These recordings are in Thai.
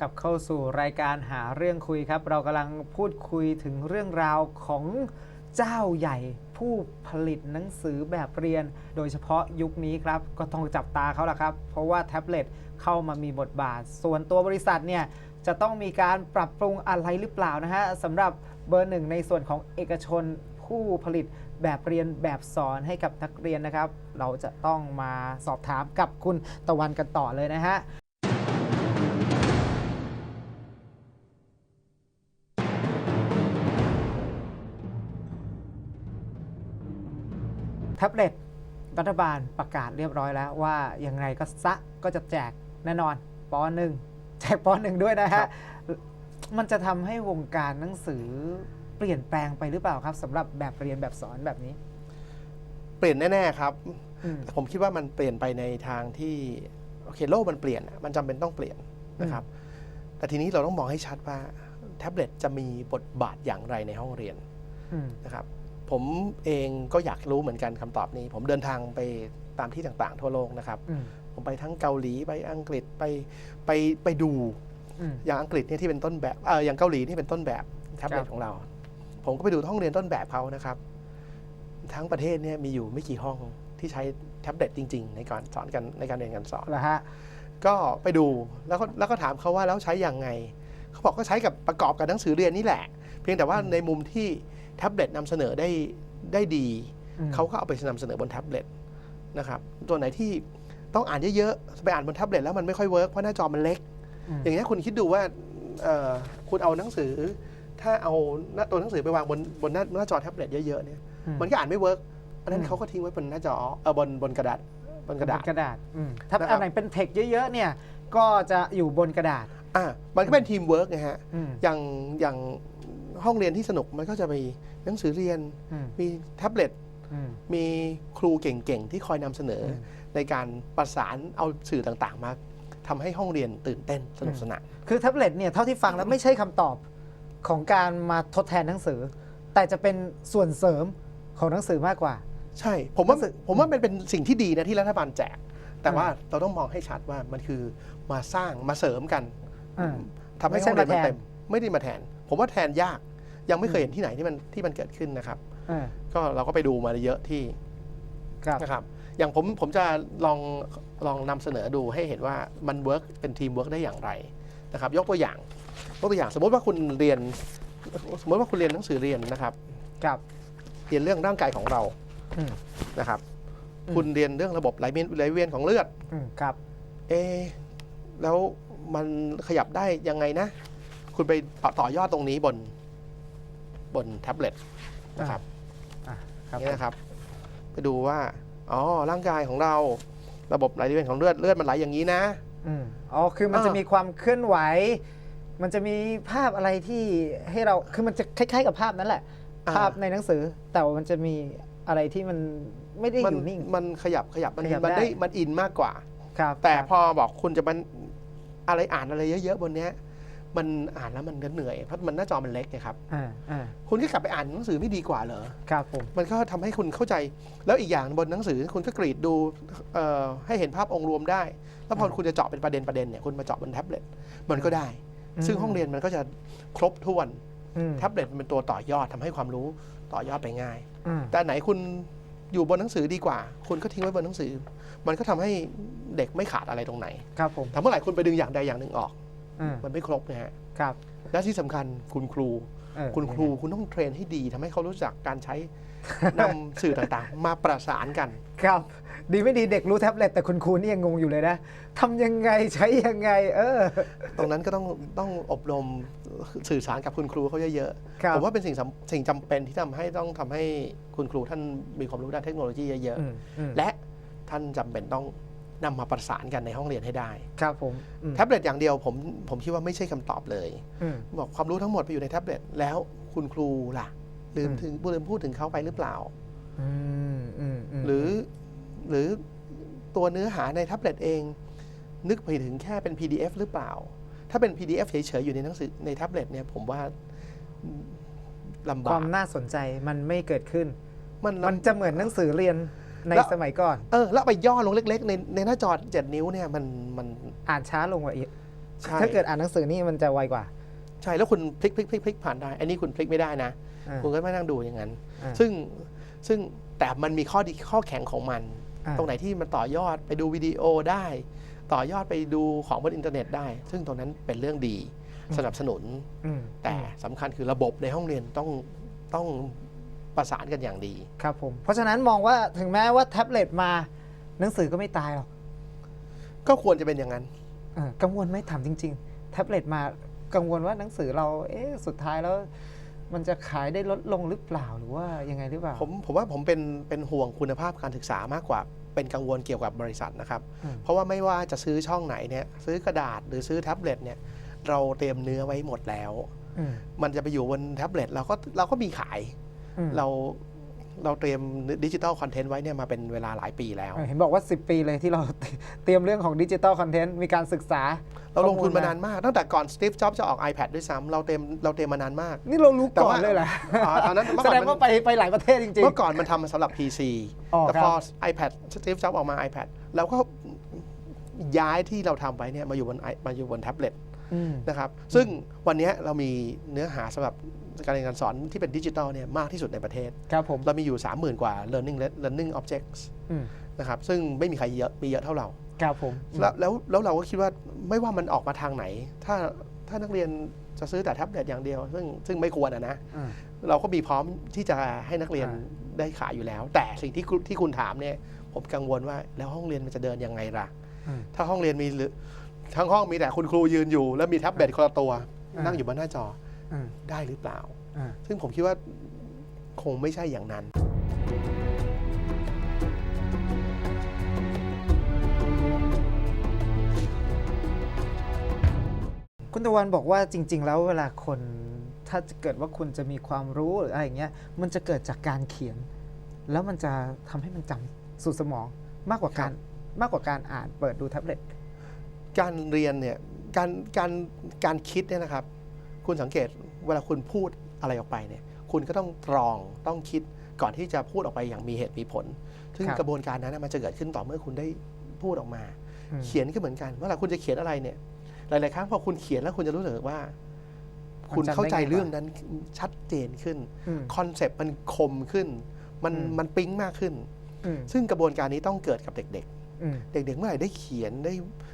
กับเข้าสู่รายการหาเรื่องคุยครับ เรากำลังพูดคุยถึงเรื่องราวของเจ้าใหญ่ผู้ผลิตหนังสือแบบเรียน โดยเฉพาะยุคนี้ครับ ก็ต้องจับตาเขาละครับ เพราะว่าแท็บเล็ตเข้ามามีบทบาท ส่วนตัวบริษัทเนี่ยจะต้องมีการปรับปรุงอะไรหรือเปล่านะฮะสำหรับเบอร์หนึ่งในส่วนของเอกชนผู้ผลิตแบบเรียนแบบสอนให้กับนักเรียนนะครับ เราจะต้องมาสอบถามกับคุณตะวันกันต่อเลยนะฮะ แท็บเล็ตรัฐบาลประกาศเรียบร้อยแล้วว่ายังไงก็ซะก็จะแจกแน่นอนปหนึ่งแจกปหนึ่งด้วยนะครัฮะบมันจะทำให้วงการหนังสือเปลี่ยนแปลงไปหรือเปล่าครับสำหรับแบบเรียนแบบสอนแบบนี้ เปลี่ยนแน่ๆครับอืมผมคิดว่ามันเปลี่ยนไปในทางที่โอเคโลกมันเปลี่ยนอะมันจำเป็นต้องเปลี่ยนนะครับ แต่ทีนี้เราต้องมองให้ชัดว่าแท็บเล็ตจะมีบทบาทอย่างไรในห้องเรียนอืมนะครับ ผมเองก็อยากรู้เหมือนกันคำตอบนี้ ผมเดินทางไปตามที่ต่างๆ ทั่วโลกนะครับอืมผมไปทั้งเกาหลีไปอังกฤษไปไปไปดูอืมอย่างอังกฤษเนี่ยที่เป็นต้นแบบเอออย่างเกาหลีที่เป็นต้นแบบแท็บเล็คตรับของเรา ผมก็ไปดูห้องเรียนต้นแบบเขานะครับ ทั้งประเทศเนี่ยมีอยู่ไม่กี่ห้องที่ใช้แท็บเล็ตจริง ๆ ในการสอนกันในการเรียนการสอนเหรอฮะก็ไปดูแล้วก็แล้วก็ถามเขาว่าแล้วใช้ยังไง เขาบอกก็ใช้กับประกอบกับหนังสือเรียนนี่แหละ เพียงแต่ว่าอืมในมุมที่ แท็บเล็ตนำเสนอได้ได้ดี เขาก็เอาไปนำเสนอบนแท็บเล็ตนะครับตัวไหนที่ต้องอ่านเยอะๆไปอ่านบนแท็บเล็ตแล้วมันไม่ค่อยเวิร์กเพราะหน้าจอมันเล็ก อย่างนี้คุณคิดดูว่าคุณเอาหนังสือ ถ้าเอาหน้าตัวหนังสือไปวางบนบนหน้าหน้าจอแท็บเล็ตเยอะๆเนี่ยมันก็อ่านไม่เวิร์กอันนั้นเขาก็ทิ้งไว้บนหน้าจอเออบนบนกระดาษบนกระดาษกระดาษถ้านะครับอันไหนเป็นเทคเยอะๆเนี่ยก็จะอยู่บนกระดาษอะมันก็เป็นทีมเวิร์กไงฮะอย่างอย่าง ห้องเรียนที่สนุกมันก็จะมีหนังสือเรียนอืมมีแท็บเล็ตอืมมีครูเก่งๆ ที่คอยนำเสนออมในการประสานเอาสื่อต่างๆ มาทำให้ห้องเรียนตื่นเต้นสนุกสนานคือแท็บเล็ตเนี่ยเท่าที่ฟังแล้วไม่ใช่คำตอบของการมาทดแทนหนังสือ แต่จะเป็นส่วนเสริมของหนังสือมากกว่า ใช่ผมว่ารู้สึกผมว่ามันเป็นสิ่งที่ดีนะที่รัฐบาลแจก แต่อืมว่าเราต้องมองให้ชัดว่ามันคือมาสร้างมาเสริมกันอ่าทำให้ไม่ใช่ห้องเรียนมันมาแทนเต็ม ไม่ได้มาแทน ผมว่าแทนยากยังไม่เคยเห็นที่ไหนที่มันที่มันเกิดขึ้นนะครับอ่าก็เราก็ไปดูมาเยอะที่ครับนะครับ อย่างผมผมจะลองลองนำเสนอดูให้เห็นว่ามันเวิร์กเป็นทีมเวิร์กได้อย่างไรนะครับ ยกตัวอย่างยกตัวอย่างสมมติว่าคุณเรียน สมมติว่าคุณเรียนหนังสือเรียนนะครับครับเรียนเรื่องร่างกายของเราอืมนะครับอืมคุณเรียนเรื่องระบบไหลเวียนไหลเวียนของเลือดอืมครับ เอะแล้วมันขยับได้ยังไงนะ คุณไปต่อต่อยอดตรงนี้บนบนแท็บเล็ตนะครับอ่าครับนี่นะครับ ไปดูว่า อ๋อ ร่างกายของเรา ระบบไหลเวียนของเลือด เลือดมันไหลอย่างนี้นะ อืมอ๋อ คือมันอ่าจะมีความเคลื่อนไหว มันจะมีภาพอะไรที่ให้เรา คือมันจะคล้ายๆกับภาพนั้นแหละอ่ภาพในหนังสือ แต่ว่ามันจะมีอะไรที่มันไม่ได้มัอยู่นิ่ง มันขยับขยับ มันขยับมันได้ได้ มันอินมากกว่า ครับ แต่ครับพอบอกคุณจะมันอะไรอ่านอะไรเยอะๆบนเนี้ย มันอ่านแล้วมันก็เหนื่อยเพราะมันหน้าจอมันเล็กไงครับอ่าอ่าคุณก็กลับไปอ่านหนังสือไม่ดีกว่าเหรอครับผมมันก็ทำให้คุณเข้าใจ แล้วอีกอย่างบนหนังสือคุณก็กรีดดูเอ่อให้เห็นภาพองค์รวมได้ แล้วพอคุณจะเจาะเป็นประเด็นประเด็นเนี่ยคุณมาเจาะบนแท็บเล็ตมันก็ได้ ซึ่งห้องเรียนมันก็จะครบถ้วนอืมแท็บเล็ตมันเป็นตัวต่อยอดทำให้ความรู้ต่อยอดไปง่ายอืมแต่อันไหนคุณอยู่บนหนังสือดีกว่า คุณก็ทิ้งไว้บนหนังสือ มันก็ทำให้เด็กไม่ขาดอะไรตรงไหนครับผมแต่เมื่อไหร่คุณไปดึงอย่างใดอย่างหนึ่งออกอื มมันไม่ครบนะฮะครับ และที่สำคัญคุณครูเออคุณครูคุณต้องเทรนให้ดีทำให้เขารู้จักการใช้นำสื่อต่างๆ มาประสานกัน ครับ ดีไม่ดีเด็กรู้แท็บเล็ตแต่คุณครูนี่ยังงงอยู่เลยนะทำยังไงใช้ยังไง เออ ตรงนั้นก็ต้องต้องอบรมสื่อสารกับคุณครูเขาเยอะครับๆผมว่าเป็นสิ่งสำสิ่งจำเป็นที่ทำให้ต้องทำให้คุณครูท่านมีความรู้ด้านเทคโนโลยีเยอะอืมอืมๆและท่านจำเป็นต้อง นำมาประสานกันในห้องเรียนให้ได้ ครับผมอืมแท็บเล็ตอย่างเดียวผมผมคิดว่าไม่ใช่คำตอบเลย อืม บอกความรู้ทั้งหมดไปอยู่ในแท็บเล็ตแล้วคุณครูล่ะ ลืมอืม ถึงลืมพูดถึงเขาไปหรือเปล่า อืมอืมมหรือหรือตัวเนื้อหาในแท็บเล็ตเอง นึกไปถึงแค่เป็น PDF หรือเปล่า ถ้าเป็น PDF เฉยๆอยู่ในหนังสือในแท็บเล็ตเนี่ยผมว่าลำคบาวากมน่าสนใจมันไม่เกิดขึ้น มันมันจะเหมือนหนังสือเรียน ในแล้ว สมัยก่อน เออแล้วไปย่อลงเล็ก ๆ ในในหน้าจอ 7 นิ้วเนี่ยมันมันอ่านช้าลงกว่าอีกใช่ถ้าเกิดอ่านหนังสือนี่มันจะไวกว่าใช่แล้วคุณพลิกพลิกพลิกพลิกผ่านได้ อันนี้คุณพลิกไม่ได้นะ อ่า คุณก็ไม่นั่งดูอย่างนั้น อ่าซึ่งซึ่งแต่มันมีข้อดีข้อแข็งของมัน อ่า ตรงไหนที่มันต่อยอดไปดูวิดีโอได้ ต่อยอดไปดูของบนอินเทอร์เน็ตได้ ซึ่งตรงนั้นเป็นเรื่องดีสนับสนุน อืมแต่สำคัญคือระบบในห้องเรียนต้องต้อง ประสานกันอย่างดี ครับผม เพราะฉะนั้นมองว่าถึงแม้ว่าแท็บเล็ตมาหนังสือก็ไม่ตายหรอกก็ควรจะเป็นอย่างนั้น เออกังวลไหมถามจริง ๆ แท็บเล็ตมากังวลว่าหนังสือเราเอ๊ะสุดท้ายแล้ว มันจะขายได้ลดลงหรือเปล่าหรือว่ายังไงหรือเปล่า ผมผมว่าผมเป็นเป็นห่วงคุณภาพการศึกษามากกว่า เป็นกังวลเกี่ยวกับบริษัทนะครับ อืม เพราะว่าไม่ว่าจะซื้อช่องไหนเนี่ยซื้อกระดาษหรือซื้อแท็บเล็ตเนี่ยเราเตรียมเนื้อไว้หมดแล้ว อืม มันจะไปอยู่บนแท็บเล็ตเราก็เราก็มีขายอืม เราเราเตรียมดิจิทัลคอนเทนต์ไว้เนี่ยมาเป็นเวลาหลายปีแล้วเออเห็นบอกว่า 10 ปีเลยที่เราเตรียมเรื่องของดิจิตอลคอนเทนต์มีการศึกษา เราลงทุนข้อมูลมานานมาก ตั้งแต่ก่อนสตีฟจ็อบจะออก iPad ด้วยซ้ำเราเตรียมเราเตรียมมานานมาก นี่เรารู้แต่ก่อว่านเลยเหรออ่าตอนนั้นเมื่อแสก่อนดงมันว่าไปไปหลายประเทศจริงเมื่อก่อนมันทำมาสำหรับ PC อ๋อแต่ครับพอ iPad สตีฟจ็อบออกมา iPad เราก็ย้ายที่เราทำไว้เนี่ยมาอยู่บน i- มาอยู่บนแท็บเล็ตๆอืมนะครับซึ่งวันนี้เรามีเนื้อหาสำหรับ การเรียนการสอนที่เป็นดิจิทัลเนี่ยมากที่สุดในประเทศ ครับผม เรามีอยู่ 30,000 กว่า learning learning objects อืมนะครับซึ่งไม่มีใครเยอะมีเยอะเท่าเรา ครับผมแล้วแล้วแล้วเราก็คิดว่าไม่ว่ามันออกมาทางไหน ถ้าถ้านักเรียนจะซื้อแต่แท็บเล็ตอย่างเดียว ซึ่งซึ่งไม่ควรอะนะ อืม เราก็มีพร้อมที่จะให้นักเรียนอ่า ได้ขายอยู่แล้ว แต่สิ่งที่คุณที่คุณถามเนี่ยผมกังวลว่าแล้วห้องเรียนมันจะเดินยังไงล่ะ อืม ถ้าห้องเรียนมีหรือทั้งห้องมีแต่คุณครูยืนอยู่ แล้วมีแท็บเล็ตคนละตัว อ่านั่ นั่งอยู่บนหน้าจออืม ได้หรือเปล่าอ่า ซึ่งผมคิดว่าคงไม่ใช่อย่างนั้นคุณตะวันบอกว่าจริง ๆ แล้วเวลาคนถ้าเกิดว่าคุณจะมีความรู้หรืออะไรอย่างเงี้ยมันจะเกิดจากการเขียน แล้วมันจะทำให้มันจำสู่สมองมากกว่าการมากกว่าการอ่านเปิดดูแท็บเล็ตการเรียนเนี่ยการการการคิดเนี่ยนะครับ คุณสังเกตเวลาคุณพูดอะไรออกไปเนี่ย คุณก็ต้องตรองต้องคิดก่อนที่จะพูดออกไปอย่างมีเหตุมีผล ซึ่งครับกระบวนการนั้นนะมันจะเกิดขึ้นต่อเมื่อคุณได้พูดออกมาอืมเขียนก็เหมือนกันเวลาคุณจะเขียนอะไรเนี่ย หลาย ๆ ครั้งพอคุณเขียนแล้วคุณจะรู้สึกว่า คุณเข้าใจเรื่องนั้นชัดเจนขึ้นอืมคอนเซปต์มันคมขึ้น มันอืมมันปิ๊งมากขึ้นอืมซึ่งกระบวนการนี้ต้องเกิดกับเด็กๆอืมเด็ก ๆ เมื่อไหร่ได้เขียนได้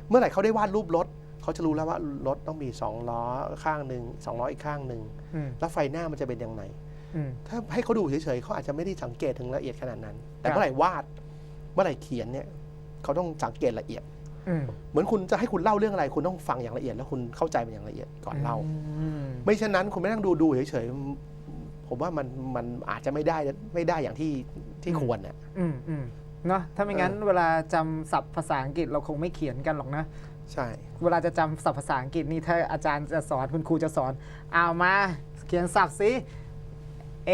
เมื่อไหร่เขาได้วาดรูปรถ เขาจะรู้แล้วว่ารถต้องมีสองล้อข้างหนึ่งสองล้ออีกข้างหนึ่งอืมแล้วไฟหน้ามันจะเป็นยังไงอืมถ้าให้เขาดูเฉยๆเขาอาจจะไม่ได้สังเกตถึงละเอียดขนาดนั้น แต่ครับเมื่อไหร่วาดเมื่อไหร่เขียนเนี่ยเขาต้องสังเกตละเอียดอืมเหมือนคุณจะให้คุณเล่าเรื่องอะไร คุณต้องฟังอย่างละเอียด แล้วคุณเข้าใจมันอย่างละเอียดก่อนเล่าอืมไม่เช่นนั้นคุณไม่นั่งดูดูเฉยๆผมว่ามันมันอาจจะไม่ได้ไม่ได้อย่างที่ที่ควรน่ะอืมอืมเนาะถ้าไม่งั้นเวลาจำศัพท์ภาษาอังกฤษเราคงไม่เขียนกันหรอกนะ ใช่ เวลาจะจำศัพท์ภาษาอังกฤษนี่ถ้าอาจารย์จะสอนคุณครูจะสอนเอามาเขียนศัพท์สิ A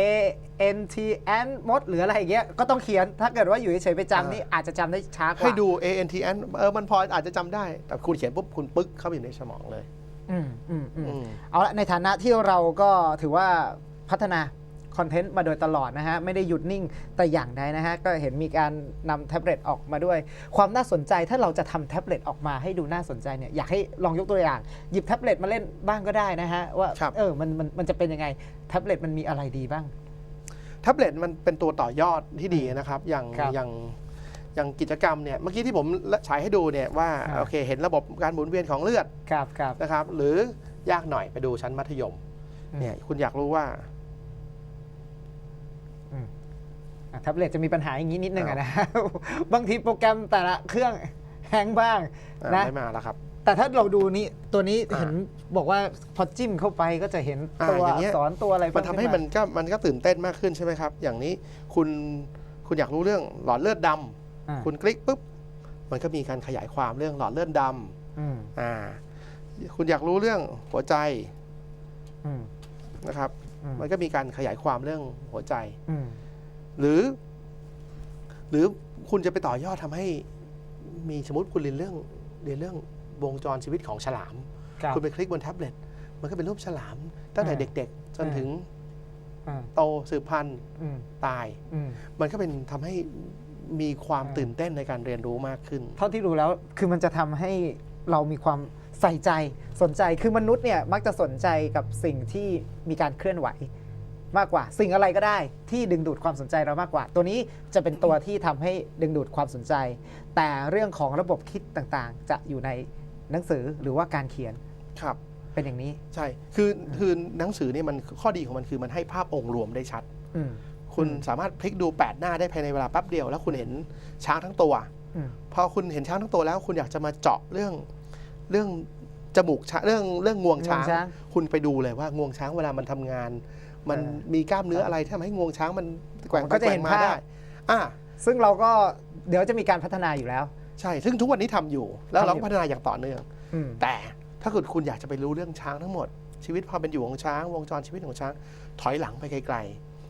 N T N มดหรืออะไรอย่างเงี้ยก็ต้องเขียนถ้าเกิดว่าอยู่เฉยๆไปจำนี่อาจจะจำได้ช้ากว่าให้ดู A N T N เออมันพออาจจะจำได้ แต่คุณเขียนปุ๊บคุณปึ๊กเข้าไปอยู่ในสมองเลย อืมอืมอืมอืม เอาละในฐานะที่เราก็ถือว่าพัฒนา คอนเทนต์มาโดยตลอดนะฮะ ไม่ได้หยุดนิ่งแต่อย่างใดนะฮะ ก็เห็นมีการนำแท็บเล็ตออกมาด้วย ความน่าสนใจถ้าเราจะทำแท็บเล็ตออกมาให้ดูน่าสนใจเนี่ยอยากให้ลองยกตัวอย่าง หยิบแท็บเล็ตมาเล่นบ้างก็ได้นะฮะ ว่าครับเออมันมันมันจะเป็นยังไงแท็บเล็ตมันมีอะไรดีบ้างแท็บเล็ตมันเป็นตัวต่อยอดที่ดีนะครับอย่างครับอย่างอย่างกิจกรรมเนี่ยเมื่อกี้ที่ผมฉายให้ดูเนี่ยว่าอ่าโอเคเห็นระบบการหมุนเวียนของเลือดครับครับนะครับ หรือยากหน่อยไปดูชั้นมัธยมอืมเนี่ยคุณอยากรู้ว่า อะ แท็บเล็ตจะมีปัญหาอย่างนี้นิดนึงอะนะบางทีโปรแกรมแต่ละเครื่องแฮงก์บ้างอ่านะไม่มาแล้วครับ แต่ถ้าเราดูนี้ตัวนี้อ่าเห็นบอกว่าพอจิ้มเข้าไปก็จะเห็นอ่าตัวอย่างเงี้ยสอนตัวอะไรมันทำให้เพิ่มันขึ้าก็มันก็ตื่นเต้นมากขึ้นใช่ไหมครับ อย่างนี้คุณคุณอยากรู้เรื่องหลอดเลือดดำอ่าคุณคลิกปุ๊บมันก็มีการขยายความเรื่องหลอดเลือดดอืมำอ่า คุณอยากรู้เรื่องหัวใจอืมนะครับอืมมันก็มีการขยายความเรื่องหัวใจอืม หรือ หรือคุณจะไปต่อยอดทำให้มีสมมติคุณเรียนเรื่องเรียนเรื่องวงจรชีวิตของฉลามครับคุณไปคลิกบนแท็บเล็ตมันก็เป็นรูปฉลาม ตั้งแต่อ่าเด็ก ๆ จนอ่าถึงอ่าโตสืบพันธุ์อืมตายอืมมันก็เป็นทำให้มีความอ่าตื่นเต้นในการเรียนรู้มากขึ้น เท่าที่รู้แล้วคือมันจะทำให้เรามีความใส่ใจสนใจคือมนุษย์เนี่ยมักจะสนใจกับสิ่งที่มีการเคลื่อนไหว มากกว่า สิ่งอะไรก็ได้ที่ดึงดูดความสนใจเรามากกว่า ตัวนี้จะเป็นตัวที่ทำให้ดึงดูดความสนใจ แต่เรื่องของระบบคิดต่างๆ จะอยู่ในหนังสือหรือว่าการเขียนครับเป็นอย่างนี้ใช่คือคือหนังสือเนี่ยมันข้อดีของมันคือมันให้ภาพองค์รวมได้ชัดอืมคุณสามารถพลิกดู 8 หน้าได้ภายในเวลาแป๊บเดียว แล้วคุณเห็นช้างทั้งตัวอืมพอคุณเห็นช้างทั้งตัวแล้วคุณอยากจะมาเจาะเรื่องเรื่องจมูกช้างเรื่องเรื่องงวงช้างงวงช้างคุณไปดูเลยว่างวงช้างเวลามันทำงาน มันเออมีกล้ามเนื้ออะไรที่ทำให้งวงช้างมันแกว่งมันไปก็จะแกว่เห็งนมาภาพ ได้อ่าซึ่งเราก็เดี๋ยวจะมีการพัฒนาอยู่แล้ว ใช่ ซึ่งทุกวันนี้ทำอยู่ แล้วเราทำอยู่ก็พัฒนาอย่างต่อเนื่อง อืม แต่ถ้าเกิดคุณอยากจะไปรู้เรื่องช้างทั้งหมด ชีวิตความเป็นอยู่ของช้างวงจรชีวิตของช้าง ถอยหลังไปไกล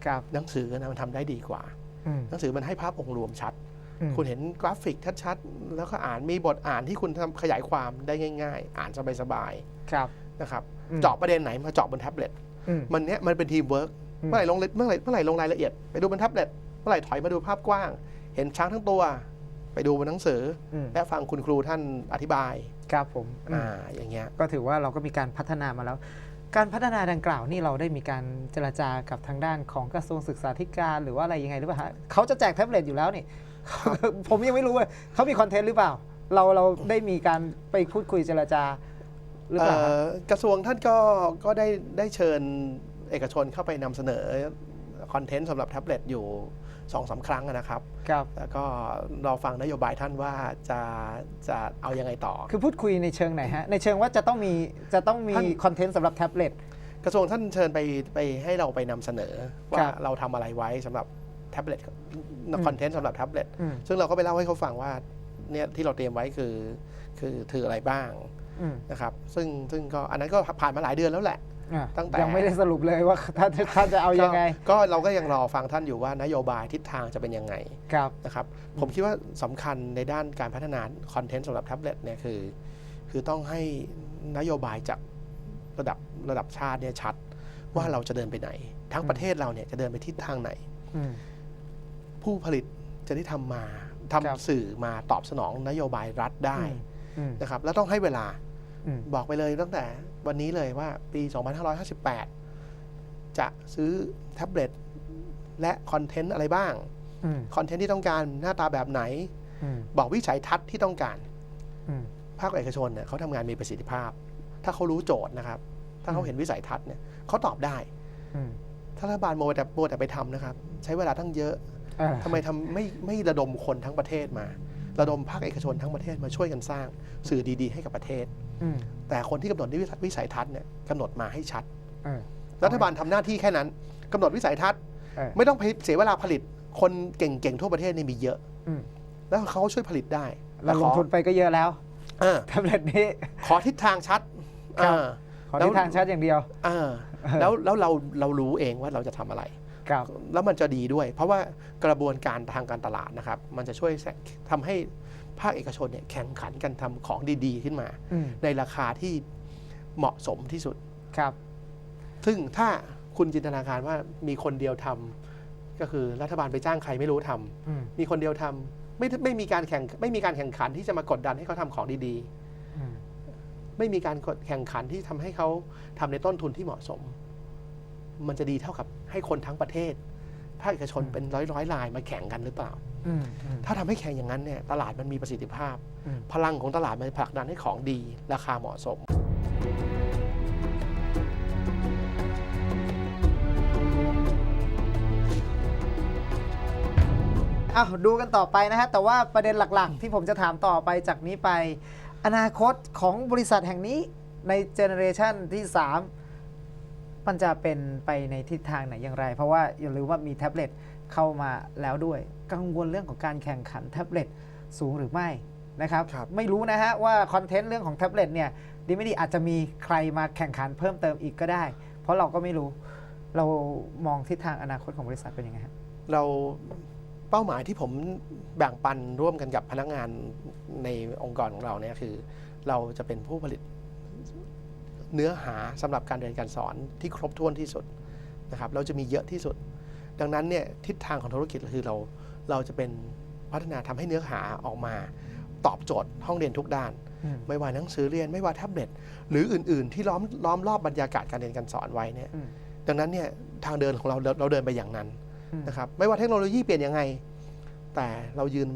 ครับๆหนังสือนะมันทำได้ดีกว่า อืมหนังสือมันให้ภาพองค์รวมชัด อืม คุณเห็นกราฟิกชัดๆ แล้วก็อ่านมีบทอ่านที่คุณทำขยายความได้ง่าย ๆ อ่านสบายครับ ๆนะครับ อืม เจาะประเด็นไหนมาเจาะบนแท็บเล็ตอื มมันเนี้ยมันเป็นทีมเวิร์กอืมเมื่อไหร่ลงเมื่อไหร่เมื่อไหร่ลงรายละเอียดไปดูบนแท็บเล็ตเมื่อไหร่ถอยมาดูภาพกว้าง เห็นช้างทั้งตัว ไปดูบนหนังสืออืมและฟังคุณครูท่านอธิบายครับผมอืมอ่าอย่างเงี้ยก็ถือว่าเราก็มีการพัฒนามาแล้ว การพัฒนาดังกล่าวนี่เราได้มีการเจรจากับทางด้านของกระทรวงศึกษาธิการหรือว่าอะไรยังไงหรือเปล่าฮะเขาจะแจกแท็บเล็ตอยู่แล้วนี่ผมยังไม่รู้ว่าเขามีคอนเทนต์หรือเปล่า เราเราได้มีการไปพูดคุยเจรจา หรือเปล่าฮะเอ่อกระทรวงท่านก็ก็ได้ได้เชิญเอกชนเข้าไปนำเสนอคอนเทนต์สำหรับแท็บเล็ตอยู่สองสามครั้งนะครับ ครับ แล้วก็รอฟังนโยบายท่านว่าจะจะเอายังไงต่อ คือพูดคุยในเชิงไหนฮะ ในเชิงว่าจะต้องมีจะต้องมีท่าน คอนเทนต์สำหรับแท็บเล็ต กระทรวงท่านเชิญไปไปให้เราไปนำเสนอคว่ารับเราทำอะไรไว้สำหรับแท็บเล็ตมคอนเทนต์สำหรับแท็บเล็ตอืม ซึ่งเราก็ไปเล่าให้เขาฟังว่าเนี่ยที่เราเตรียมไว้คือคือถืออะไรบ้างอืม นะครับซึ่งซึ่งก็อันนั้นก็ผ่านมาหลายเดือนแล้วแหละอะตั้งแต่ยังไม่ได้สรุปเลยว่าท่านท่านจะเอายังไงก็ก็เราก็ยังรอฟังท่านอยู่ว่านโยบายทิศทางจะเป็นยังไงครับนะครับ ผมคิดว่าสำคัญในด้านการพัฒนาคอนเทนต์สำหรับแท็บเล็ตเนี่ยคือ คือต้องให้นโยบายจากระดับระดับชาติเนี่ยชัดว่าเราจะเดินไปไหน ทั้งประเทศเราเนี่ยจะเดินไปทิศทางไหนอืมผู้ผลิตจะได้ทำมาทำครับสื่อมาตอบสนองนโยบายรัฐได้อืมนะครับ แล้วต้องให้เวลาอืม บอกไปเลยตั้งแต่วันนี้เลยว่าปี 2558 จะซื้อแท็บเล็ตและคอนเทนต์อะไรบ้างอืมคอนเทนต์ที่ต้องการหน้าตาแบบไหนอืมบอกวิสัยทัศน์ที่ต้องการอืมภาคเอกชนเนี่ยเขาทำงานมีประสิทธิภาพ ถ้าเขารู้โจทย์นะครับ ถ้าเขาอืมเห็นวิสัยทัศน์เนี่ยเขาตอบได้อืมถ้ารัฐบาลโมวแต่โมวแต่ไปทำนะครับ ใช้เวลาตั้งเยอะอ่าทำไมทำไม่ไม่ระดมคนทั้งประเทศมา ระดมภาคเอกชนทั้งประเทศมาช่วยกันสร้างสื่อดีๆ ให้กับประเทศ อืมแต่คนที่กำหนดวิสัยทัศน์เนี่ยกำหนดมาให้ชัด เออ รัฐบาลทำหน้าที่แค่นั้นกำหนดวิสัยทัศน์ เออไม่ต้องไปเสียเวลาผลิตคนเก่งๆทั่วประเทศนี่มีเยอะ อืม แล้วเขาช่วยผลิตได้เราลขงอทุนไปก็เยอะแล้วเออแท็บเล็ตนี้ ขอทิศทางชัดครับ เออ ขอแล้วทิศทางชัดอย่างเดียว เออแล้วแล้วเราเรารู้เองว่าเราจะทำอะไร ครับ แล้วมันจะดีด้วย เพราะว่ากระบวนการทางการตลาดนะครับ มันจะช่วยทำให้ภาคเอกชนเนี่ยแข่งขันกันทำของดีๆ ขึ้นมาอืมในราคาที่เหมาะสมที่สุดครับ ซึ่งถ้าคุณจินตนาการว่ามีคนเดียวทำก็คือรัฐบาลไปจ้างใครไม่รู้ทำอืมมีคนเดียวทำไม่ไม่มีการแข่งไม่มีการแข่งขันที่จะมากดดันให้เขาทำของดีอืมๆไม่มีการกดแข่งขันที่ทำให้เขาทำในต้นทุนที่เหมาะสม มันจะดีเท่ากับให้คนทั้งประเทศ ภาคเอกชนเป็นร้อยร้อยๆรายมาแข่งกันหรือเปล่าอืมอืมถ้าทำให้แข่งอย่างนั้นเนี่ยตลาดมันมีประสิทธิภาพอืมพลังของตลาดมันผลักดันให้ของดีราคาเหมาะสมอ้าวดูกันต่อไปนะฮะ แต่ว่าประเด็นหลักๆ ที่ผมจะถามต่อไปจากนี้ไป อนาคตของบริษัทแห่งนี้ในเจเนอเรชันที่ 3 มันจะเป็นไปในทิศทางไหนอย่างไร เพราะว่าอย่าลืมว่ามีแท็บเล็ตเข้ามาแล้วด้วย กังวลเรื่องของการแข่งขันแท็บเล็ตสูงหรือไม่นะครับครับไม่รู้นะฮะว่าคอนเทนต์เรื่องของแท็บเล็ตเนี่ยดีไม่ดีอาจจะมีใครมาแข่งขันเพิ่มเติมอีกก็ได้ เพราะเราก็ไม่รู้เรามองทิศทางอนาคตของบริษัทเป็นยังไงฮะเราเป้าหมายที่ผมแบ่งปันร่วมกันกับพนักงานในองค์กรของเราเนี่ยคือ เราจะเป็นผู้ผลิต เนื้อหาสำหรับการเรียนการสอนที่ครบถ้วนที่สุดนะครับเราจะมีเยอะที่สุด ดังนั้นเนี่ยทิศทางของธุรกิจคือเราเราจะเป็นพัฒนาทำให้เนื้อหาออกมา ตอบโจทย์ห้องเรียนทุกด้านอืมไม่ว่าหนังสือเรียนไม่ว่าแท็บเล็ตหรืออื่น ๆ ที่ล้อมล้อมรอบบรรยากาศการเรียนการสอนไว้เนี่ยอืมดังนั้นเนี่ยทางเดินของเราเราเราเดินไปอย่างนั้นอืมนะครับไม่ว่าเทคโนโลยีเปลี่ยนยังไง แต่เรายืน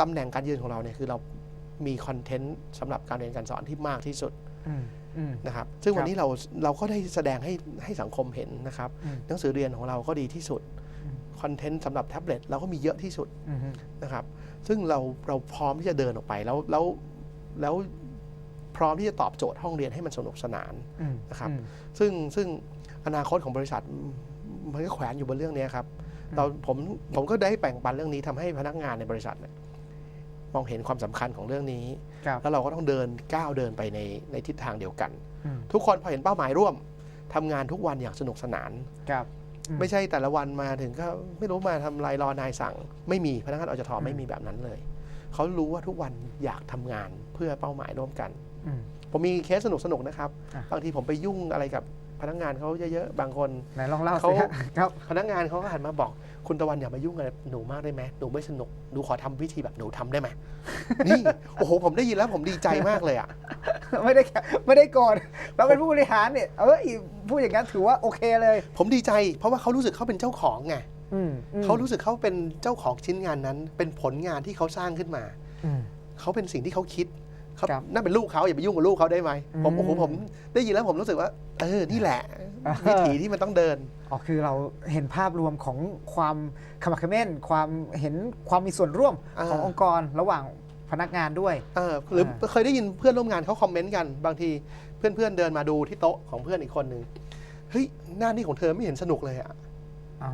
ตำแหน่งการยืนของเราเนี่ยคือเรา มีคอนเทนต์สำหรับการเรียนการสอนที่มากที่สุดอืมอืม นะครับ ซึ่งครับวันนี้เราเราก็ได้แสดงให้ให้สังคมเห็นนะครับ อืมหนังสือเรียนของเราก็ดีที่สุด อืม คอนเทนต์สำหรับแท็บเล็ตเราก็มีเยอะที่สุด อืม นะครับซึ่งเราเราพร้อมที่จะเดินออกไปแล้วแล้วแล้วพร้อมที่จะตอบโจทย์ห้องเรียนให้มันสนุกสนาน อืมนะครับ อืม ซึ่งซึ่งอนาคตของบริษัทมันก็แขวนอยู่บนเรื่องนี้ครับอืมเราผมผมก็ได้แบ่งปันเรื่องนี้ทำให้พนักงานในบริษัทเนี่ย มองเห็นความสำคัญของเรื่องนี้ครับแล้วเราก็ต้องเดินก้าวเดินไปในในทิศทางเดียวกันอืมทุกคนพอเห็นเป้าหมายร่วมทำงานทุกวันอย่างสนุกสนานครับอืไม่ใช่แต่ละวันมาถึงก็ไม่รู้มาทำไรรอนายสั่ง ไม่มีพนักงานอจทอืมไม่มีแบบนั้นเลยเขารู้ว่าทุกวันอยากทำงานเพื่อเป้าหมายร่วมกันอืมผมมีเคสสนุกๆนะครับอะบางทีผมไปยุ่งอะไรกับ พนักงานเขาเยอะๆบางคนไหนลองเล่าเขาสิฮะครับพนักงานเขาก็หันมาบอกคุณตะวันอย่ามายุ่งอะไรหนูมากได้ไหมหนูไม่สนุกหนูขอทำวิธีแบบหนูทำได้ไหมนี่โอ้โหผมได้ยินแล้วผมดีใจมากเลยอะไม่ได้ไม่ได้โกรธเราเป็นผู้บริหารเนี่ยเอ้ยพูดอย่างนั้นถือว่าโอเคเลย ผมดีใจ เพราะว่าเขารู้สึกเขาเป็นเจ้าของไงอืมอืมเขารู้สึกเขาเป็นเจ้าของชิ้นงานนั้น เป็นผลงานที่เขาสร้างขึ้นมาอืมเขาเป็นสิ่งที่เขาคิด เขาครับนั่นเป็นลูกเขาอย่าไปยุ่งกับลูกเขาได้ไหมผมอืม โอ้โหผมได้ยินแล้วผมรู้สึกว่า เออนี่แหละอ่าวิถีที่มันต้องเดิน อ๋อคือเราเห็นภาพรวมของความขมักเขม้นความเห็นความมีส่วนร่วมอ่า ขององค์กรระหว่างพนักงานด้วย เออหรืออาเคยได้ยินเพื่อนร่วมงานเขาคอมเมนต์กันบางทีเพื่อนๆเดินมาดูที่โต๊ะของเพื่อนอีกคนหนึ่งเฮ้ยหน้านี่ของเธอไม่เห็นสนุกเลยอะอ๋อ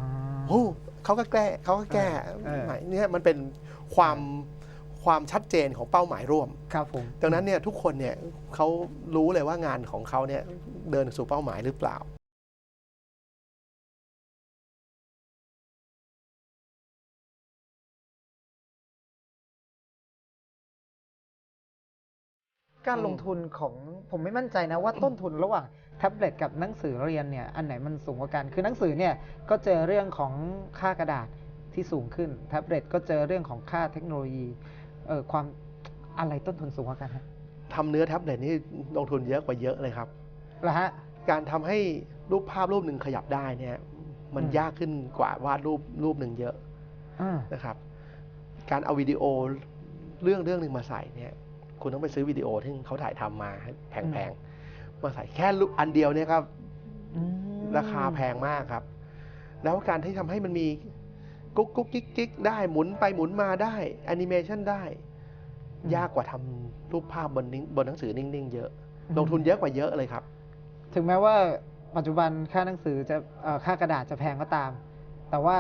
โอ้เขาก็แก้เขาก็แก้เออหมายเนี่ยมันเป็นความ ความชัดเจนของเป้าหมายร่วม ครับผม ดังนั้นเนี่ยทุกคนเนี่ยเขารู้เลยว่างานของเขาเนี่ยเดินสู่เป้าหมายหรือเปล่าการลงทุนของผมไม่มั่นใจนะว่าต้นทุนระหว่างแท็บเล็ตกับหนังสือเรียนเนี่ยอันไหนมันสูงกว่ากัน คือหนังสือเนี่ยก็เจอเรื่องของค่ากระดาษที่สูงขึ้น แท็บเล็ตก็เจอเรื่องของค่าเทคโนโลยี เออความอะไรต้นทุนสูงกว่ากันฮะทำเนื้อแท็บเล็ตนี่ลงทุนเยอะกว่าเยอะเลยครับเหรอฮะการทำให้รูปภาพรูปหนึ่งขยับได้เนี่ย มันอืมยากขึ้นกว่าวาดรูปรูปหนึ่งเยอะอ่านะครับ การเอาวิดีโอเรื่องเรื่องหนึ่งมาใส่เนี่ย คุณต้องไปซื้อวิดีโอที่เขาถ่ายทำมาแพงๆมาใส่แค่รูปอันเดียวเนี่ยครับอืมราคาแพงมากครับ แล้วการที่ทำให้มันมี กุ๊กกุ๊กกิ๊กกิ๊กได้หมุนไปหมุนมาได้แอนิเมชันได้ ยากกว่าทำรูปภาพบนนิ้งบนหนังสือนิ่ง ๆ เยอะ ลงทุนเยอะกว่าเยอะเลยครับ ถึงแม้ว่าปัจจุบันค่าหนังสือจะเอ่อค่ากระดาษจะแพงก็ตาม แต่ว่า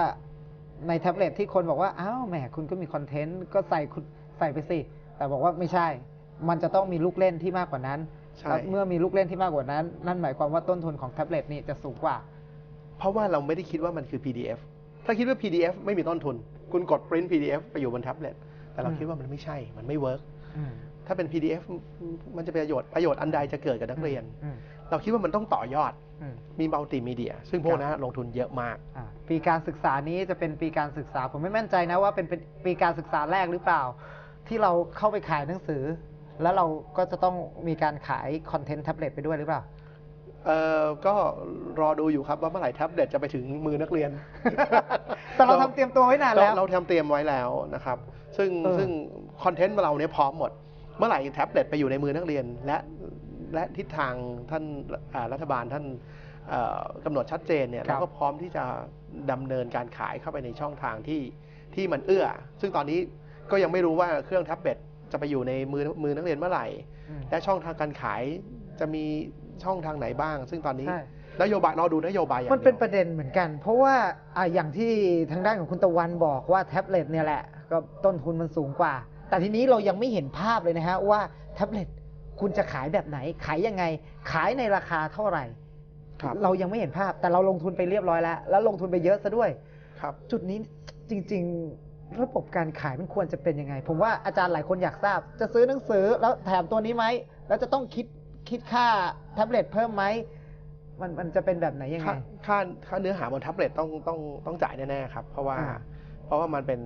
ในแท็บเล็ตที่คนบอกว่าอ้าวแหมคุณก็มีคอนเทนต์ก็ใส่คุณใส่ไปสิ แต่บอกว่าไม่ใช่ มันจะต้องมีลูกเล่นที่มากกว่านั้นใช่แล้วเมื่อมีลูกเล่นที่มากกว่านั้น นั่นหมายความว่าต้นทุนของแท็บเล็ตนี่จะสูงกว่า เพราะว่าเราไม่ได้คิดว่ามันคือ PDF ถ้าคิดว่า PDF ไม่มีต้นทุน คุณกด print PDF ไปอยู่บนแท็บเล็ตแต่เราอืมคิดว่ามันไม่ใช่มันไม่เวิร์กอืมถ้าเป็น PDF มันจะเป็นประโยชน์ประโยชน์อันใดจะเกิดกับนักเรียนอืมเราคิดว่ามันต้องต่อยอดอืมมีมัลติมีเดีย ซึ่งพวกนั้นลงทุนเยอะมากอ่าปีการศึกษานี้จะเป็นปีการศึกษา ผมไม่มั่นใจนะว่าเป็นเป็นปีการศึกษาแรกหรือเปล่า ที่เราเข้าไปขายหนังสือ แล้วเราก็จะต้องมีการขายคอนเทนต์แท็บเล็ตไปด้วยหรือเปล่า เอ่อก็รอดูอยู่ครับว่าเมื่อไหร่แท็บเล็ตจะไปถึงมือนักเรียน แต่เราทำเตรียมตัวไว้นานแล้ว เราเราทำเตรียมไว้แล้วนะครับ ซึ่งเออซึ่งคอนเทนต์เราเนี่ยพร้อมหมด เมื่อไหร่แท็บเล็ตไปอยู่ในมือนักเรียน และและทิศทางท่านอ่ารัฐบาลท่านเอ่อกำหนดชัดเจนเนี่ยครับเราก็พร้อมที่จะดำเนินการขายเข้าไปในช่องทางที่ที่มันเอื้อ ซึ่งตอนนี้ก็ยังไม่รู้ว่าเครื่องแท็บเล็ตจะไปอยู่ในมือมือนักเรียนเมื่อไหร่อืมและช่องทางการขายจะมี ช่องทางไหนบ้าง ซึ่งตอนนี้ ใช่ นโยบายเราดูนโยบายอย่างมันเดีเป็นยวประเด็นเหมือนกัน เพราะว่าอะอย่างที่ทางด้านของคุณตะวันบอกว่าแท็บเล็ตเนี่ยแหละ ก็ต้นทุนมันสูงกว่า แต่ทีนี้เรายังไม่เห็นภาพเลยนะฮะว่าแท็บเล็ตคุณจะขายแบบไหน ขายยังไง ขายในราคาเท่าไหร่ ครับเรายังไม่เห็นภาพแต่เราลงทุนไปเรียบร้อยแล้ว แล้วลงทุนไปเยอะซะด้วย ครับ จุดนี้จริง ๆ ระบบการขายมันควรจะเป็นยังไง ผมว่าอาจารย์หลายคนอยากทราบ จะซื้อหนังสือแล้วแถมตัวนี้ไหมแล้วจะต้องคิด คิดค่าแท็บเล็ตเพิ่มไหมมันมันจะเป็นแบบไหนยังไง ค่าค่าค่าเนื้อหาบนแท็บเล็ตต้องต้องต้องจ่ายแน่ๆครับ เพราะว่าอ่า เพราะว่ามันเป็น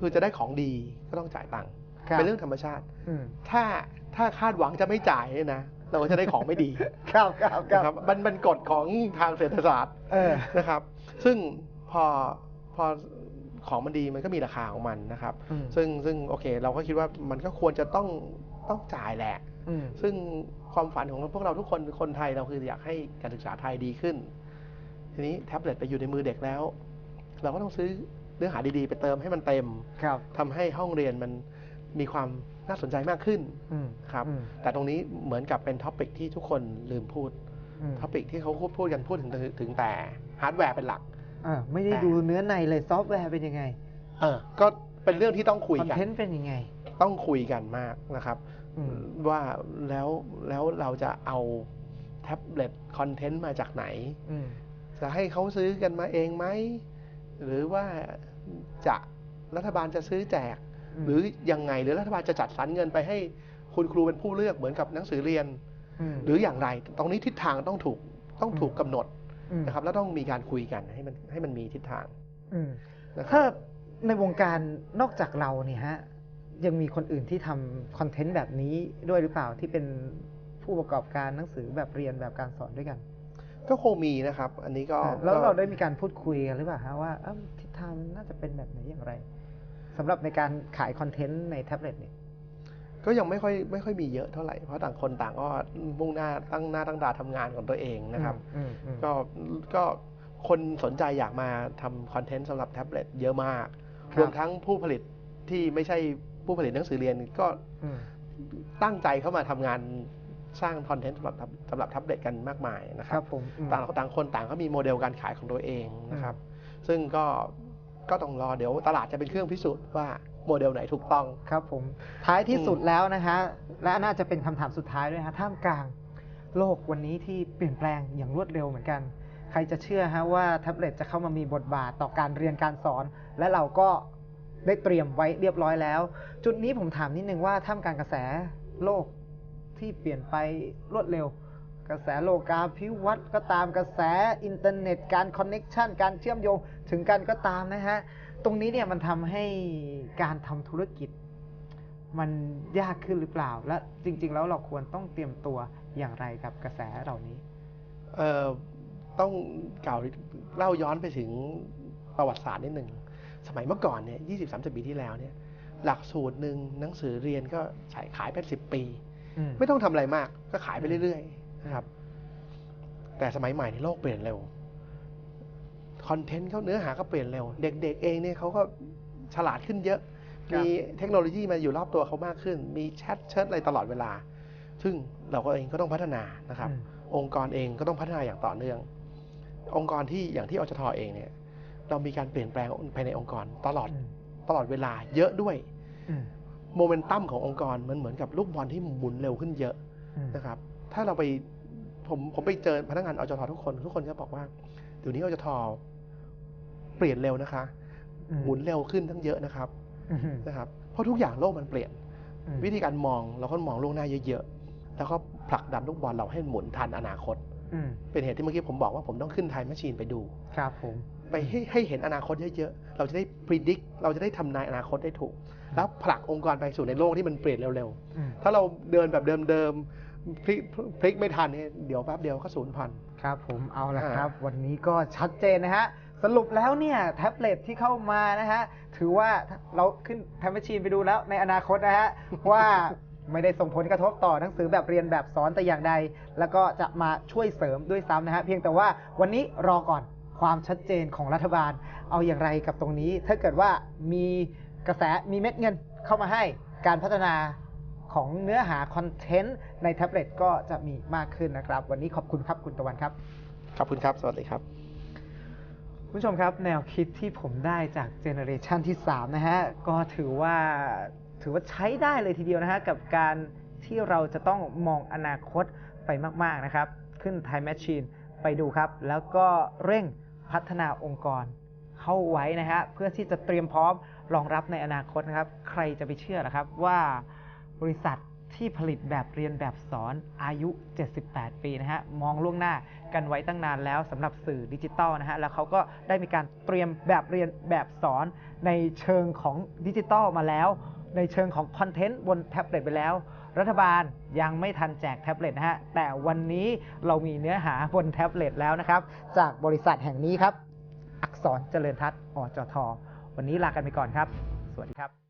คือจะได้ของดีก็ต้องจ่ายตังค์ครับเป็นเรื่องธรรมชาติ อืมถ้าถ้าคาดหวังจะไม่จ่ายเนี่ยนะเราก็จะได้ของไม่ดี ครับครับคนะครัรับบมันมันกฎของทางเศรษฐศาสตร์เออนะครับ ซึ่งพอพอ ของมันดีมันก็มีราคาของมันนะครับอืมซึ่งซึ่งโอเค เราก็คิดว่ามันก็ควรจะต้องต้องจ่ายแหละอืมซึ่งความฝันของพวกเราทุกคนคนไทยเราคืออยากให้การศึกษาไทยดีขึ้น ทีนี้แท็บเล็ตไปอยู่ในมือเด็กแล้ว เราก็ต้องซื้อเนื้อหาดีๆ ไปเติมให้มันเต็มครับทำให้ห้องเรียนมันมีความน่าสนใจมากขึ้นอืมครับอืมแต่ตรงนี้เหมือนกับเป็นท็อปิกที่ทุกคนลืมพูดอืมท็อปิกที่เขาพูดพูดกันพูดถึงถึงแต่ฮาร์ดแวร์เป็นหลัก อ่าไม่ได้แต่ดูเนื้อในเลยซอฟต์แวร์เป็นยังไงเออก็เป็นเรื่องที่ต้องคุยคอนกันเทนต์เป็นยังไง ต้องคุยกันมากนะครับอืมว่าแล้วแล้วเราจะเอาแท็บเล็ตคอนเทนต์มาจากไหนอืมจะให้เขาซื้อกันมาเองไหม หรือว่าจะรัฐบาลจะซื้อแจกอืมหรือยังไงหรือรัฐบาลจะจัดสรรเงินไปให้คุณครูเป็นผู้เลือกเหมือนกับหนังสือเรียนมหรืออย่างไร ตรงนี้ทิศทางต้องถูกต้องถูกอืมกำหนดม นะครับแล้วต้องมีการคุยกันให้มันให้มันมีทิศทางอืมนะคถ้ารับในวงการนอกจากเราเนี่ยฮะยังมีคนอื่นที่ทำคอนเทนต์แบบนี้ด้วยหรือเปล่าที่เป็นผู้ประกอบการหนังสือแบบเรียนแบบการสอนด้วยกัน ก็คงมีนะครับ อันนี้ก็อ่าแล้วก็เราได้มีการพูดคุยกันหรือเปล่าฮะว่าเอ้าทิศทางมันน่าจะเป็นแบบไหนอย่างไรสำหรับในการขายคอนเทนต์ในแท็บเล็ตเนี่ย ก็ยังไม่ค่อยไม่ค่อยมีเยอะเท่าไหร่ เพราะต่างคนต่างก็มุ่งหน้าตั้งหน้าตั้งตาทำงานของตัวเองนะครับอืมอืมก็ก็คนสนใจอยากมาทำคอนเทนต์สำหรับแท็บเล็ตเยอะมากครับรวมทั้งผู้ผลิตที่ไม่ใช่ผู้ผลิตหนังสือเรียนก็อืมตั้งใจเข้ามาทำงานสร้างคอนเทนต์สำหรับสำหรับแท็บเล็ตกันมากมายนะคครัรับบผมอืมต่างต่างคนต่างก็มีโมเดลการขายของตัวเองนะครับ ซึ่งก็ก็ต้องรอเดี๋ยวตลาดจะเป็นเครื่องพิสูจน์ว่า โมเดลไหนถูกต้อง ครับผม ท้ายที่สุดแล้วนะฮะ และน่าจะเป็นคำถามสุดท้ายด้วยฮะ ท่ามกลางโลกวันนี้ที่เปลี่ยนแปลงอย่างรวดเร็วเหมือนกัน ใครจะเชื่อฮะว่าแท็บเล็ตจะเข้ามามีบทบาทต่อการเรียนการสอน และเราก็ได้เตรียมไว้เรียบร้อยแล้ว จุดนี้ผมถามนิดนึงว่าท่ามกลางกระแสโลกที่เปลี่ยนไปรวดเร็ว กระแสโลกาภิวัตน์ก็ตามกระแสอินเทอร์เน็ต การคอนเน็ชันการเชื่อมโยงถึงกันก็ตามนะฮะ ตรงนี้เนี่ยมันทำให้การทำธุรกิจ มันยากขึ้นหรือเปล่า และจริง ๆ แล้วเราควรต้องเตรียมตัวอย่างไรกับกระแสเหล่านี้เอ่อต้องกล่าวเล่าย้อนไปถึงประวัติศาสตร์นิดหนึ่งสมัยเมื่อก่อนเนี่ยยี่สิบสามสิบปีที่แล้วเนี่ย หลักสูตรหนึ่งหนังสือเรียนก็ใช้ขายเป็นสิบปีอืมไม่ต้องทำอะไรมากก็ขายไปเรื่อยๆนะครับ แต่สมัยใหม่ในโลกเปลี่ยนเร็ว คอนเทนต์เขาเนื้อหาก็เปลี่ยนเร็ว เด็กๆเองเนี่ยเขาก็ฉลาดขึ้นเยอะครับมีเทคโนโลยีมาอยู่รอบตัวเขามากขึ้น มีแชทเชิดอะไรตลอดเวลา ซึ่งเราก็เองก็ต้องพัฒนานะครับอืมองค์กรเองก็ต้องพัฒนาอย่างต่อเนื่อง องค์กรที่อย่างที่อจทเองเนี่ย เรามีการเปลี่ยนแปลงภายในองค์กรตลอดอืมตลอดเวลาเยอะด้วยอืมโมเมนตัมขององค์กรมันเหมือนกับลูกบอลที่หมุนเร็วขึ้นเยอะอืมนะครับ ถ้าเราไปผมผมไปเจอพนักงานอจททุกคน ทุกคนก็บอกว่าเดี๋ยวนี้อจท เปลี่ยนเร็วนะคะ หมุนเร็วขึ้นทั้งเยอะนะครับอืมนะครับเพราะทุกอย่างโลกมันเปลี่ยนอืมวิธีการมองเราก็มองล่วงหน้าเยอะๆ แล้วก็ผลักดันลูกบอลเราให้หมุนทันอนาคตอืมเป็นเหตุที่เมื่อกี้ผมบอกว่าผมต้องขึ้นไทม์แมชชีนไปดู ครับผม ไปให้ให้เห็นอนาคตเยอะๆ เราจะได้พิจิตเราจะได้ทำนายอนาคตได้ถูก แล้วผลักองค์กรไปสู่ในโลกที่มันเปลี่ยนเร็วอืมๆถ้าเราเดินแบบเดิมๆพลิกพลิกไม่ทันเนี่ยเดี๋ยวแป๊บเดียวก็สูญพันธุ์ครับผมเอาละอ่าครับ วันนี้ก็ชัดเจนนะฮะ สรุปแล้วเนี่ยแท็บเล็ตที่เข้ามานะฮะถือว่าเราขึ้นแทมมชชีนไปดูแล้วในอนาคตนะฮะว่าไม่ได้ส่งผลกระทบต่อหนังสือแบบเรียนแบบสอนแต่อย่างใด แล้วก็จะมาช่วยเสริมด้วยซ้ำนะฮะเพียงแต่ว่าวันนี้รอก่อนความชัดเจนของรัฐบาล เอาอย่างไรกับตรงนี้ ถ้าเกิดว่ามีกระแสมีเม็ดเงินเข้ามาให้การพัฒนาของเนื้อหาคอนเทนต์ในแท็บเล็ตก็จะมีมากขึ้นนะครับ วันนี้ขอบคุณครับคุณตะวันครับ ขอบคุณครับ สวัสดีครับคุณ ผู้ชมครับแนวคิดที่ผมได้จากเจเนอเรชันที่ 3 นะฮะ ก็ถือว่าถือว่าใช้ได้เลยทีเดียวนะฮะ กับการที่เราจะต้องมองอนาคตไปมาก ๆ นะครับ ขึ้น Time Machine ไปดูครับ แล้วก็เร่งพัฒนาองค์กรเข้าไว้นะฮะ เพื่อที่จะเตรียมพร้อมรองรับในอนาคตนะครับ ใครจะไปเชื่อละครับว่าบริษัท ที่ผลิตแบบเรียนแบบสอนอายุ 78 ปีนะฮะมองล่วงหน้ากันไว้ตั้งนานแล้วสำหรับสื่อดิจิตอลนะฮะแล้วเขาก็ได้มีการเตรียมแบบเรียนแบบสอนในเชิงของดิจิตอลมาแล้ว ในเชิงของคอนเทนต์บนแท็บเล็ตไปแล้ว รัฐบาลยังไม่ทันแจกแท็บเล็ตนะฮะแต่วันนี้เรามีเนื้อหาบนแท็บเล็ตแล้วนะครับ จากบริษัทแห่งนี้ครับ อักษรเจริญทัศน์อจทวันนี้ลากันไปก่อนครับ สวัสดีครับ